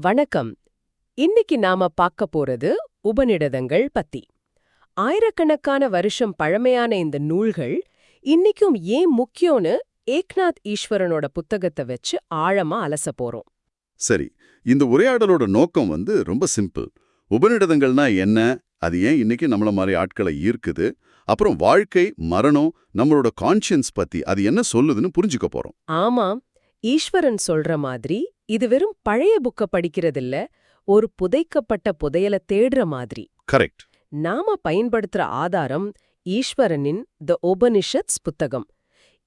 வணக்கம். இன்னைக்கு நாம பார்க்க போறது உபநிடதங்கள் பத்தி. ஆயிரக்கணக்கான வருஷம் பழமையான இந்த நூல்கள் இன்னைக்கும் ஏன் முக்கியம்னு ஏக்நாத் ஈஸ்வரனோட புத்தகத்தை வச்சு ஆழமா அலச போறோம். சரி இந்த உரையாடலோட நோக்கம் வந்து ரொம்ப சிம்பிள். உபநிடதங்கள்னா என்ன? அது ஏன் இன்னைக்கு நம்மள மாதிரி ஆட்களை ஈர்க்குது? அப்புறம் வாழ்க்கை மரணம் நம்மளோட கான்ஷியன்ஸ் பத்தி அது என்ன சொல்லுதுன்னு புரிஞ்சுக்க போறோம். ஆமாம் ஈஸ்வரன் சொல்ற மாதிரி இது வெறும் பழைய புக்க படிக்கிறதில்ல ஒரு புதைக்கப்பட்ட புதையல தேடுற மாதிரி. கரெக்ட். நாம பயன்படுத்துற ஆதாரம் ஈஸ்வரனின் த உபனிஷத்ஸ் புத்தகம்.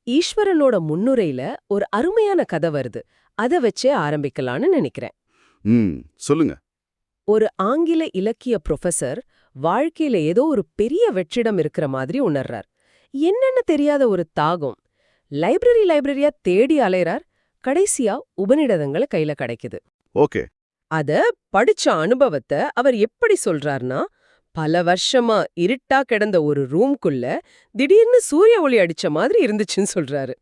ஈஸ்வரனோட முன்னுரையில ஒரு அருமையான கதை வருது. அத வச்சே ஆரம்பிக்கலாம்னு நினைக்கிறேன். சொல்லுங்க. ஒரு ஆங்கில இலக்கிய புரொஃபசர் வாழ்க்கையில ஏதோ ஒரு பெரிய வெற்றிடம் இருக்கிற மாதிரி உணர்றார். என்னன்னு தெரியாத ஒரு தாகம். லைப்ரரி லைப்ரரியா தேடி அலைறார் கடைசியா உபநிடதங்களை கையில கிடைக்குது. ஓகே. அத படிச்ச அனுபவத்தை அவர் எப்படி சொல்றார்னா பல வருஷமா இருட்டா கிடந்த ஒரு ரூம்குள்ள திடீர்னு சூரிய ஒளி அடிச்ச மாதிரி இருந்துச்சுன்னு சொல்றாரு.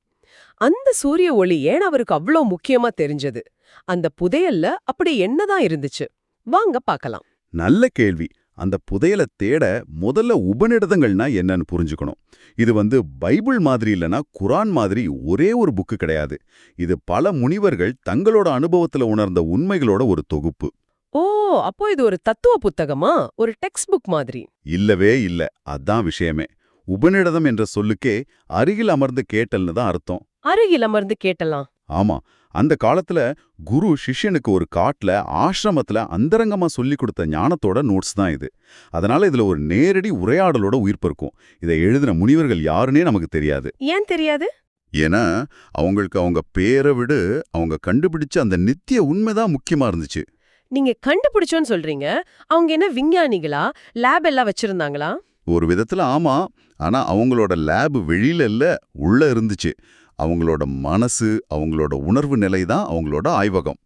அந்த சூரிய ஒளி ஏன் அவருக்கு அவ்ளோ முக்கியமா தெரிஞ்சது? அந்த புதையல்ல அப்படி என்னதான் இருந்துச்சு? வாங்க பார்க்கலாம் நல்ல கேள்வி. அந்த புதையலை தேட முதல்ல உபநிடதங்கள்னா என்னன்னு புரிஞ்சுக்கணும். இது வந்து பைபிள் மாதிரி இல்லனா குரான் மாதிரி ஒரே ஒரு புக்கு கிடையாது. இது பல முனிவர்கள் தங்களோட அனுபவத்துல உணர்ந்த உண்மைகளோட ஒரு தொகுப்பு. ஓ அப்போ இது ஒரு தத்துவ புத்தகமா? ஒரு டெக்ஸ்ட் புக் மாதிரி? இல்லவே இல்ல. அதான் விஷயமே. உபநிடதம் என்ற சொல்லுக்கே அருகில் அமர்ந்து கேட்டல்னு தான் அர்த்தம். அருகில் அமர்ந்து கேட்டலாம். ஆமா அந்த காலத்துல குரு சிஷ்யனுக்கு ஒரு காட்டுல ஆசிரமத்துல அந்தரங்கமா சொல்லி கொடுத்த ஞானத்தோட நோட்ஸ் தான் இது. அதனால இதுல ஒரு நேரடி உரையாடலோட உயிர்ப்பு இருக்கும். இதை எழுதின முனிவர்கள் யாருன்னே நமக்கு தெரியாது. ஏன் தெரியாது? ஏன்னா அவங்களுக்கு அவங்க பேரை விட அவங்க கண்டுபிடிச்ச அந்த நித்திய உண்மைதான் முக்கியமா இருந்துச்சு. நீங்க கண்டுபிடிச்சோன்னு சொல்றீங்க. அவங்க என்ன விஞ்ஞானிகளா? லேப் எல்லாம் வச்சிருந்தாங்களா? ஒரு விதத்துல ஆமா. ஆனா அவங்களோட லேப் வெளியில இல்ல உள்ள இருந்துச்சு. அவங்களோட மனசு அவங்களோட உணர்வு நிலை தான் அவங்களோட ஆய்வகம்.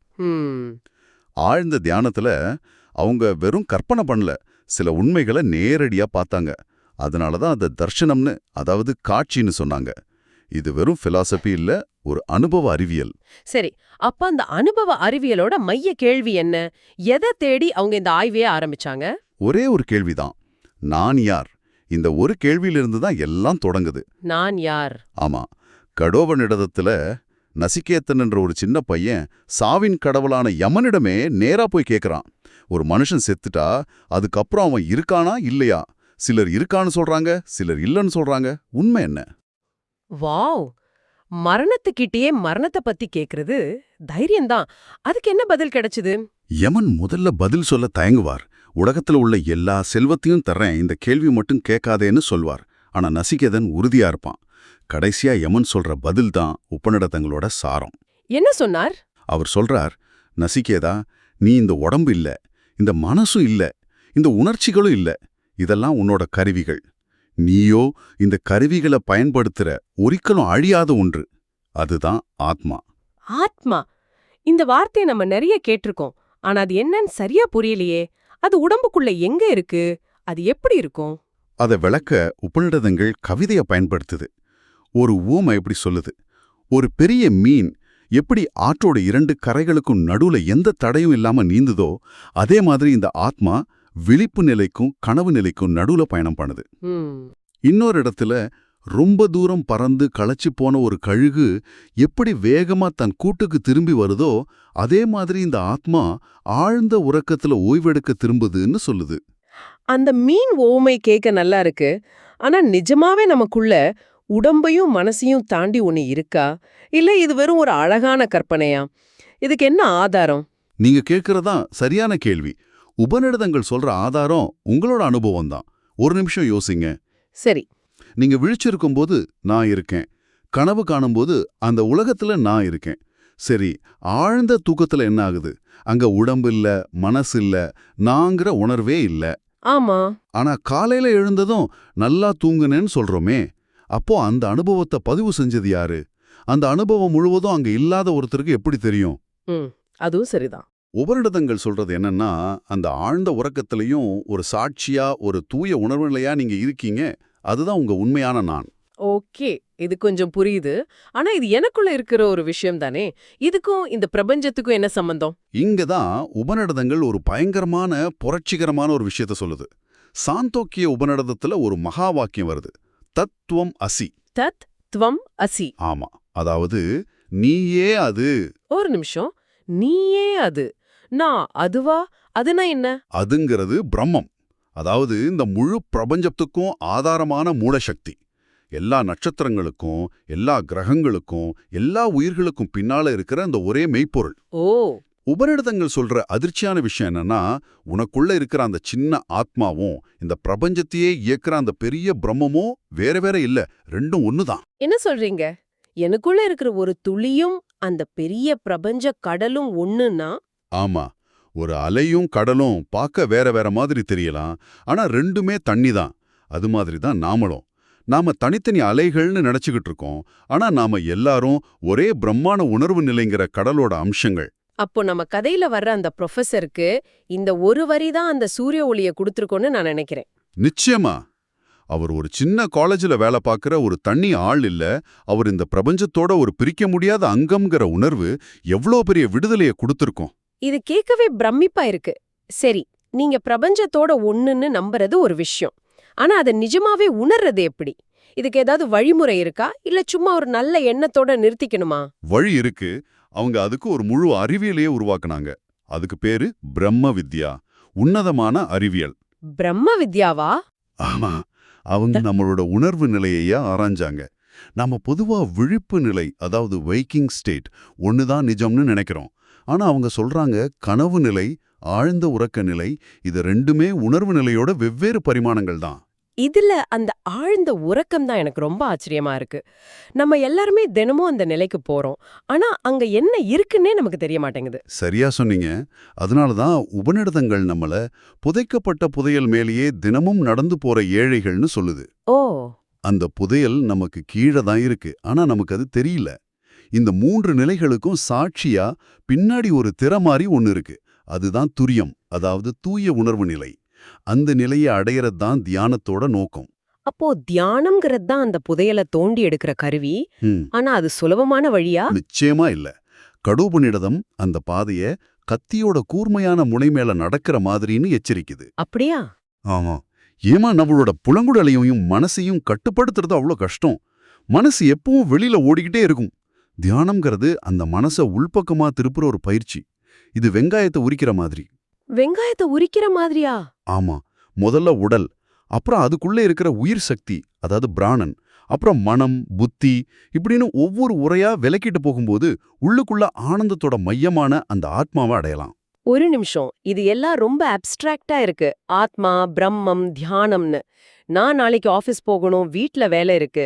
ஆழ்ந்த தியானத்துல அவங்க வெறும் கற்பனை பண்ணல. சில உண்மைகளை நேரடியா பார்த்தாங்க. அதனால தான் அதை தர்ஷனம்னு அதாவது காட்சின்னு சொன்னாங்க. இது வெறும் பிலாசபி இல்ல ஒரு அனுபவ அறிவியல். சரி அப்ப அந்த அனுபவ அறிவியலோட மைய கேள்வி என்ன? எதை தேடி அவங்க இந்த ஆய்வையே ஆரம்பிச்சாங்க? ஒரே ஒரு கேள்விதான் நான் யார்? இந்த ஒரு கேள்வியிலிருந்து தான் எல்லாம் தொடங்குது. நான் யார்? ஆமா. கடோவனிடதத்துல நசிகேத்தன் என்ற ஒரு சின்ன பையன் சாவின் கடவுளான யமனிடமே நேரா போய் கேக்குறான். ஒரு மனுஷன் செத்துட்டா அதுக்கப்புறம் அவன் இருக்கானா இல்லையா? சிலர் இருக்கான்னு சொல்றாங்க சிலர் இல்லைன்னு சொல்றாங்க. உண்மை என்ன? வாவ்! மரணத்துக்கிட்டயே மரணத்தை பத்தி கேக்குறது தைரியம்தான். அதுக்கு என்ன பதில் கிடைச்சது? யமன் முதல்ல பதில் சொல்ல தயங்குவார். உலகத்துல உள்ள எல்லா செல்வத்தையும் தர்றேன் இந்த கேள்வி மட்டும் கேட்காதேன்னு சொல்வார். ஆனா நசிகேதன் உறுதியா இருப்பான். கடைசியா யமன் சொல்ற பதில் தான் உபநிடதங்களோட சாரம். என்ன சொன்னார்? அவர் சொல்றார் நசிகேதா நீ இந்த உடம்பு இல்ல இந்த மனசும் இல்ல இந்த உணர்ச்சிகளும் இல்ல இதெல்லாம் உன்னோட கருவிகள். நீயோ இந்த கருவிகளை பயன்படுத்துற ஒரிக்கலும் அழியாத ஒன்று. அதுதான் ஆத்மா. ஆத்மா? இந்த வார்த்தையை நம்ம நிறைய கேட்டிருக்கோம். ஆனா அது என்னன்னு சரியா புரியலையே. அது உடம்புக்குள்ள எங்க இருக்கு? அது எப்படி இருக்கும்? அதை விளக்க உபநிடதங்கள் கவிதையை பயன்படுத்துது. ஒரு ஊமை எப்படி சொல்லுது ஒரு பெரிய மீன் எப்படி ஆற்றோட இரண்டு கரைகளுக்கும் நடுவுல எந்த தடையும் இல்லாம நீந்துதோ அதே மாதிரி இந்த ஆத்மா விழிப்பு நிலைக்கும் கனவு நிலைக்கும் நடுவுல பயணம் பண்ணுது. இன்னொரு இடத்துல ரொம்ப தூரம் பறந்து களைச்சு போன ஒரு கழுகு எப்படி வேகமா தன் கூட்டுக்கு திரும்பி வருதோ அதே மாதிரி இந்த ஆத்மா ஆழ்ந்த உறக்கத்துல ஓய்வெடுக்க திரும்புதுன்னு சொல்லுது. அந்த மீன் ஓமை கேட்க நல்லா இருக்கு. ஆனா நிஜமாவே நமக்குள்ள உடம்பையும் மனசையும் தாண்டி ஒன்னு இருக்கா? இல்ல இது வெறும் ஒரு அழகான கற்பனையா? இதுக்கு என்ன ஆதாரம்? நீங்க கேட்கறதா சரியான கேள்வி. உபநிடதங்கள் சொல்ற ஆதாரம் உங்களோட அனுபவம் தான். ஒரு நிமிஷம் யோசிங்க. சரி. நீங்க விழிச்சிருக்கும்போது நான் இருக்கேன். கனவு காணும்போது அந்த உலகத்துல நான் இருக்கேன். சரி ஆழ்ந்த தூக்கத்துல என்ன ஆகுது? அங்க உடம்பு இல்ல மனசு இல்ல நாங்கிற உணர்வே இல்ல. ஆமா. ஆனா காலையில எழுந்ததும் நல்லா தூங்குனேன்னு சொல்றோமே. அப்போ அந்த அனுபவத்தை பதிவு செஞ்சது யாரு? அந்த அனுபவம் முழுவதும் அங்க இல்லாத ஒருத்தருக்கு எப்படி தெரியும்? அதுவும் சரிதான். உபரிடதங்கள் சொல்றது என்னன்னா அந்த ஆழ்ந்த உறக்கத்திலையும் ஒரு சாட்சியா ஒரு தூய உணர்வு நிலையா நீங்க இருக்கீங்க. அதுதான் உங்க உண்மையான நான். ஓகே. இது கொஞ்சம் புரியுது. ஆனா இது எனக்குள்ள இருக்கிற ஒரு விஷயம் தானே? இதுக்கும் இந்த பிரபஞ்சத்துக்கும் என்ன சம்பந்தம்? இங்க தான் உபநிடதங்கள் ஒரு பயங்கரமான புரட்சிகரமான ஒரு விஷயத்த சொல்லுது. சாந்தோக்கிய உபநிடதத்துல ஒரு மகா வாக்கியம் வருது. தத்துவம் அசி. தத் துவம் அசி. ஆமா. அதாவது நீயே அது. ஒரு நிமிஷம். நீயே அது. நான் அதுவா? அதுனா என்ன? அதுங்கிறது பிரம்மம். அதாவது இந்த முழு பிரபஞ்சத்துக்கும் ஆதாரமான மூலசக்தி. எல்லா நட்சத்திரங்களுக்கும் எல்லா கிரகங்களுக்கும் எல்லா உயிர்களுக்கும் பின்னால இருக்கிற அந்த ஒரே மெய்ப்பொருள். ஓ. உபநிடதங்கள் சொல்ற அதிர்ச்சியான விஷயம் என்னன்னா உனக்குள்ள இருக்கிற அந்த சின்ன ஆத்மாவும் இந்த பிரபஞ்சத்தையே இயக்குற அந்த பெரிய பிரம்மமும் வேற வேற இல்ல. ரெண்டும் ஒண்ணுதான். என்ன சொல்றீங்க? எனக்குள்ள இருக்கிற ஒரு துளியும் அந்த பெரிய பிரபஞ்ச கடலும் ஒண்ணுன்னா? ஆமா. ஒரு அலையும் கடலும் பார்க்க வேற வேற மாதிரி தெரியலாம். ஆனா ரெண்டுமே தண்ணி தான் அது மாதிரி தான் நாமளும். நாம தனித்தனி அலைகள்னு நினைச்சுக்கிட்டு இருக்கோம். ஆனா நாம எல்லாரும் ஒரே பிரம்மாண்ட உணர்வு நிலைங்கிற கடலோட அம்சங்கள். அப்போ நம்ம கதையில வர்ற அந்த ப்ரொஃபசருக்கு இந்த ஒரு வரி தான் அந்த சூரிய ஒளிய கொடுத்துருக்கோன்னு நான் நினைக்கிறேன். நிச்சயமா. அவர் ஒரு சின்ன காலேஜ்ல வேலை பார்க்குற ஒரு தண்ணி ஆள் இல்ல. அவர் இந்த பிரபஞ்சத்தோட ஒரு பிரிக்க முடியாத அங்கம்ங்கிற உணர்வு எவ்வளோ பெரிய விடுதலையை கொடுத்துருக்கோம். இது கேட்கவே பிரமிப்பா இருக்கு. சரி நீங்க பிரபஞ்சத்தோட ஒண்ணுன்னு நம்புறது ஒரு விஷயம். ஆனா அதை நிஜமாவே உணர்றது எப்படி? இதுக்கு ஏதாவது வழிமுறை இருக்கா? இல்ல சும்மா ஒரு நல்ல எண்ணத்தோட நிறுத்திக்கணுமா? வழி இருக்கு. அவங்க அதுக்கு ஒரு முழு அறிவியலையே உருவாக்குனாங்க. அதுக்கு பேரு பிரம்ம வித்யா. உன்னதமான அறிவியல். பிரம்ம வித்யாவா? ஆமா. அவங்க நம்மளோட உணர்வு நிலையையே ஆராய்ஞ்சாங்க. நாம பொதுவா விழிப்பு நிலை அதாவது வைக்கிங் ஸ்டேட் ஒண்ணுதான் நிஜம்னு நினைக்கிறோம். ஆனா அவங்க சொல்றாங்க கனவு நிலை ஆழ்ந்த உறக்க நிலை இது ரெண்டுமே உணர்வு நிலையோட வெவ்வேறு பரிமாணங்கள் தான். இதுல அந்த ஆழ்ந்த உறக்கம் தான் எனக்கு ரொம்ப ஆச்சரியமா இருக்கு. நம்ம எல்லாருமே தினமும் அந்த நிலைக்கு போறோம். ஆனா அங்க என்ன இருக்குன்னே நமக்கு தெரிய மாட்டேங்குது. சரியா சொன்னீங்க. அதனால தான் உபநிடதங்கள் நம்மள புதைக்கப்பட்ட புதையல் மேலேயே தினமும் நடந்து போற ஏழைகள்னு சொல்லுது. ஓ. அந்த புதையல் நமக்கு கீழே தான் இருக்கு. ஆனா நமக்கு அது தெரியல. இந்த மூன்று நிலைகளுக்கும் சாட்சியா பின்னாடி ஒரு திற மாதிரி ஒன்னு இருக்கு. அதுதான் துரியம் அதாவது தூய உணர்வு நிலை. அந்த நிலையை அடையறது தான் தியானத்தோட நோக்கம். அப்போ தியானம்ங்கிறது தான் அந்த புதையலை தோண்டி எடுக்கிற கருவி. ஆனா அது சுலபமான வழியா? நிச்சயமா இல்ல. கடோபநிடதம் அந்த பாதைய கத்தியோட கூர்மையான முனை மேல நடக்கிற மாதிரின்னு எச்சரிக்குது. அப்படியா? ஆமா. ஏமா நம்மளோட புலங்குடலையும் மனசையும் கட்டுப்படுத்துறது அவ்வளோ கஷ்டம்? மனசு எப்பவும் வெளியில ஓடிக்கிட்டே இருக்கும். தியானம்ங்கிறது அந்த மனசை உள்பக்கமா திருப்புற ஒரு பயிற்சி. இது வெங்காயத்தை உரிக்கிற மாதிரி. வெங்காயத்தை உரிக்கிற மாதிரியா? ஆமா. முதல்ல உடல் அப்புறம் அதுக்குள்ளே இருக்கிற உயிர் சக்தி அதாவது பிராணன் அப்புறம் மனம் புத்தி இப்படின்னு ஒவ்வொரு உரையா விலக்கிட்டு போகும்போது உள்ளுக்குள்ள ஆனந்தத்தோட மையமான அந்த ஆத்மாவை அடையலாம். ஒரு நிமிஷம். இது எல்லாம் ரொம்ப அப்ஸ்ட்ராக்டா இருக்கு. ஆத்மா பிரம்மம் தியானம்னு. நான் நாளைக்கு ஆபீஸ் போகணும் வீட்ல வேலை இருக்கு.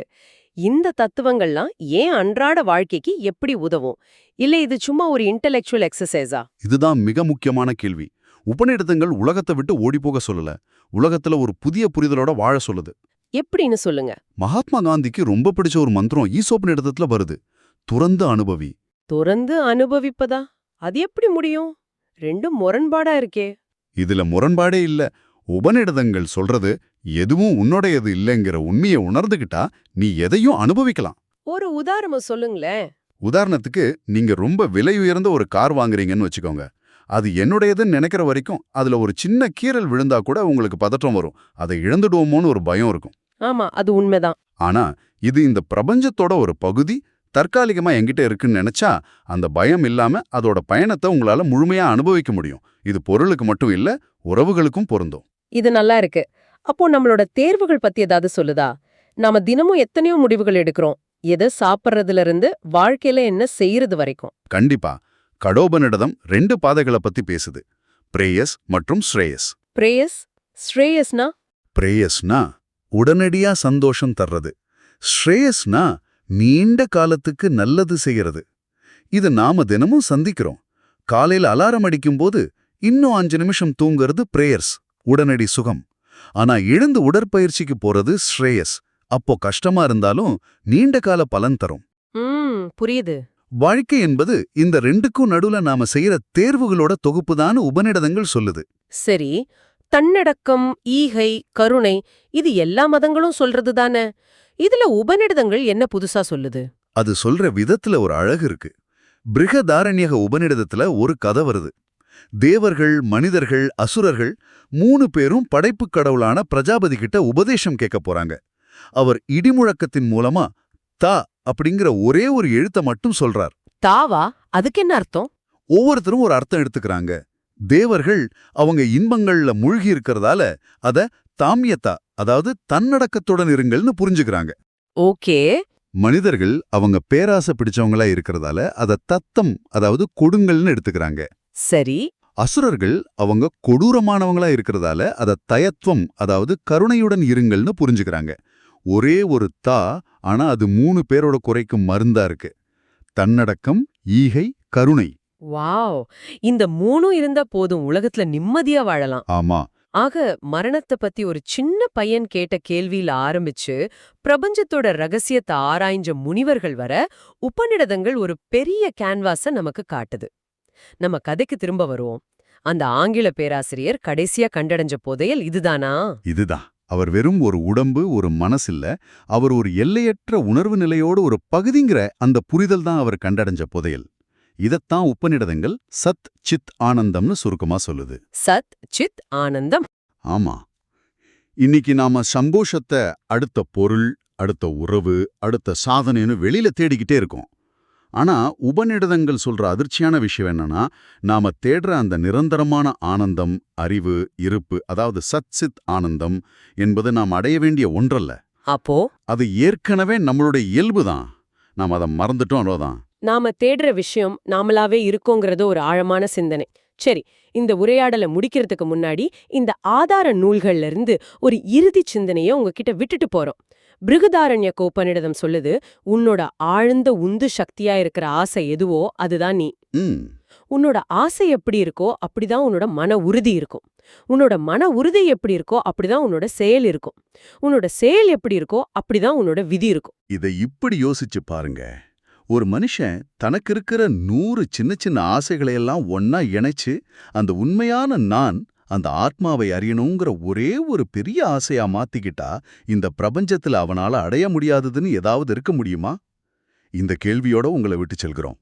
இந்த தத்துவங்கள்லாம் ஏன் அன்றாட வாழ்க்கைக்கு எப்படி உதவும்? இல்ல இது சும்மா ஒரு இன்டெலெக்சுவல் எக்ஸசைஸா இதுதான் மிக முக்கியமான கேள்வி. உபநிடதங்கள் உலகத்தை விட்டு ஓடிப்போக சொல்லல. உலகத்துல ஒரு புதிய புரிதலோட வாழ சொல்லுது. எப்படின்னு சொல்லுங்க. மகாத்மா காந்திக்கு ரொம்ப பிடிச்ச ஒரு மந்திரம் ஈசோப்பனிடத்துல வருது. துறந்து அனுபவி. துறந்து அனுபவிப்பதா? அது எப்படி முடியும்? ரெண்டும் முரண்பாடா இருக்கே. இதுல முரண்பாடே இல்ல. உபநிடதங்கள் சொல்றது எதுவும் உன்னுடையது இல்லைங்கிற உண்மையை உணர்ந்துகிட்டா நீ எதையும் அனுபவிக்கலாம். ஒரு உதாரணம் சொல்லுங்களேன். உதாரணத்துக்கு நீங்க ரொம்ப விலை உயர்ந்த ஒரு கார் வாங்குறீங்கன்னு வச்சுக்கோங்க. அது என்னுடையதுன்னு நினைக்கிற வரைக்கும் அதுல ஒரு சின்ன கீறல் விழுந்தா கூட உங்களுக்கு பதற்றம் வரும். அதை இழந்துடுவோமோன்னு ஒரு பயம் இருக்கும். ஆமா அது உண்மைதான். ஆனா இது இந்த பிரபஞ்சத்தோட ஒரு பகுதி தற்காலிகமா என்கிட்ட இருக்குன்னு நினைச்சா அந்த பயம் இல்லாம அதோட பயணத்தை உங்களால முழுமையா அனுபவிக்க முடியும். இது பொருளுக்கு மட்டும் இல்ல உறவுகளுக்கும் பொருந்தும். இது நல்லா இருக்கு. அப்போ நம்மளோட தேர்வுகள் பத்தி ஏதாவது சொல்லுதா? நாம தினமும் எத்தனையோ முடிவுகள் எடுக்கிறோம். எதை சாப்பிட்றதுல இருந்து வாழ்க்கையில என்ன செய்யறது வரைக்கும். கண்டிப்பா. கடோபனிடதம் ரெண்டு பாதைகளை பத்தி பேசுது. பிரேயஸ் மற்றும் ஸ்ரேயஸ். பிரேயஸ் ஸ்ரேயஸ்னா? பிரேயஸ்னா உடனடியா சந்தோஷம் தர்றது. ஸ்ரேயஸ்னா நீண்ட காலத்துக்கு நல்லது செய்யறது. இது நாம தினமும் சந்திக்கிறோம். காலையில அலாரம் அடிக்கும்போது இன்னும் அஞ்சு நிமிஷம் தூங்குறது பிரேயர்ஸ் உடனடி சுகம். ஆனா எழுந்து உடற்பயிற்சிக்கு போறது ஸ்ரேயஸ். அப்போ கஷ்டமா இருந்தாலும் நீண்ட கால பலன் தரும். புரியுது. வாழ்க்கை என்பது இந்த ரெண்டுக்கும் நடுவுல நாம செய்யற தேர்வுகளோட தொகுப்புதான் உபநிடதங்கள் சொல்லுது. சரி தன்னடக்கம் ஈகை கருணை இது எல்லா மதங்களும் சொல்றது தானே? இதுல உபநிடதங்கள் என்ன புதுசா சொல்லுது? அது சொல்ற விதத்துல ஒரு அழகு இருக்கு. பிருகதாரண்யக உபநிடதத்துல ஒரு கதை வருது. தேவர்கள் மனிதர்கள் அசுரர்கள் மூணு பேரும் படைப்புக் கடவுளான பிரஜாபதி கிட்ட உபதேசம் கேட்க போறாங்க. அவர் இடிமுழக்கத்தின் மூலமா தா அப்படிங்கிற ஒரே ஒரு எழுத்த மட்டும் சொல்றார். தாவா? அதுக்கு என்ன அர்த்தம்? ஒவ்வொருத்தரும் ஒரு அர்த்தம் எடுத்துக்கறாங்க. தேவர்கள் அவங்க இன்பங்கள்ல மூழ்கி இருக்கிறதால அத தாமியத்தா அதாவது தன்னடக்கத்துடன் இருங்கள்னு புரிஞ்சுக்கிறாங்க. ஓகே. மனிதர்கள் அவங்க பேராசை பிடிச்சவங்களா இருக்கிறதால அத தத்தம் அதாவது கொடுங்கள்னு எடுத்துக்கறாங்க. சரி. அசுரர்கள் அவங்க கொடூரமானவங்களா இருக்கிறதால அத தயத்வம் அதாவது கருணையுடன் இருங்கள்னு புரிஞ்சுக்கிறாங்க. ஒரே ஒரு தா ஆனா அது மூணு பேரோட குறைக்கும் மருந்தா இருக்கு. தன்னடக்கம் ஈகை கருணை. வாவ்! இந்த மூணும் இருந்தா போதும் உலகத்துல நிம்மதியா வாழலாம். ஆமா. ஆக மரணத்தை பத்தி ஒரு சின்ன பையன் கேட்ட கேள்வியில ஆரம்பிச்சு பிரபஞ்சத்தோட ரகசியத்தை ஆராய்ஞ்ச முனிவர்கள் வர உபநிடதங்கள் ஒரு பெரிய கேன்வாஸ நமக்கு காட்டுது. நம்ம கதைக்கு திரும்ப வருவோம். அந்த ஆங்கில பேராசிரியர் கடைசியா கண்டடைஞ்ச புதையல் இதுதானா? இதுதான். அவர் வெறும் ஒரு உடம்பு ஒரு மனசில்ல அவர் ஒரு எல்லையற்ற உணர்வு நிலையோடு ஒரு பகுதிங்கிற அந்த புரிதல் தான் அவர் கண்டடைஞ்ச புதையல். இதத்தான் உப்பநிடதங்கள் சத் சித் ஆனந்தம்னு சுருக்கமா சொல்லுது. சத் சித் ஆனந்தம். ஆமா. இன்னைக்கு நாம சந்தோஷத்தை அடுத்த பொருள் அடுத்த உறவு அடுத்த சாதனைன்னு வெளியில தேடிக்கிட்டே இருக்கோம். ஆனா உபநிடதங்கள் சொல்ற அதிர்ச்சியான விஷயம் என்னன்னா நாம தேடுற அந்த நிரந்தரமான ஆனந்தம் அறிவு இருப்பு அதாவது சத் சித் ஆனந்தம் என்பது நாம் அடைய வேண்டிய ஒன்றல்ல. அப்போ? அது ஏற்கனவே நம்மளுடைய இயல்புதான் நாம் அதை மறந்துட்டோம் அவ்வளோதான் நாம தேடுற விஷயம் நாமளாவே இருக்கோங்கிறது ஒரு ஆழமான சிந்தனை. சரி இந்த உரையாடலை முடிக்கிறதுக்கு முன்னாடி இந்த ஆதார நூல்கள்ல இருந்து ஒரு இறுதி சிந்தனையை உங்ககிட்ட விட்டுட்டு போறோம். பிருகதாரண்ய கோப்பனிடதம் சொல்லுது உன்னோட ஆழ்ந்த உந்து சக்தியா இருக்கிற ஆசை எதுவோ அதுதான் நீ. உன்னோட ஆசை எப்படி இருக்கோ அப்படிதான் உன்னோட மன உறுதி இருக்கும். உன்னோட மன உறுதி எப்படி இருக்கோ அப்படிதான் உன்னோட செயல் இருக்கும். உன்னோட செயல் எப்படி இருக்கோ அப்படிதான் உன்னோட விதி இருக்கும். இதை இப்படி யோசிச்சு பாருங்க. ஒரு மனுஷன் தனக்கு இருக்கிற நூறு சின்ன சின்ன ஆசைகளையெல்லாம் ஒன்னா இணைச்சு அந்த உண்மையான நான் அந்த ஆத்மாவை அறியணுங்கிற ஒரே ஒரு பெரிய ஆசையா மாத்திக்கிட்டா இந்த பிரபஞ்சத்துல அவனால அடைய முடியாததுன்னு ஏதாவது இருக்க முடியுமா? இந்த கேள்வியோட உங்களை விட்டு செல்கிறோம்.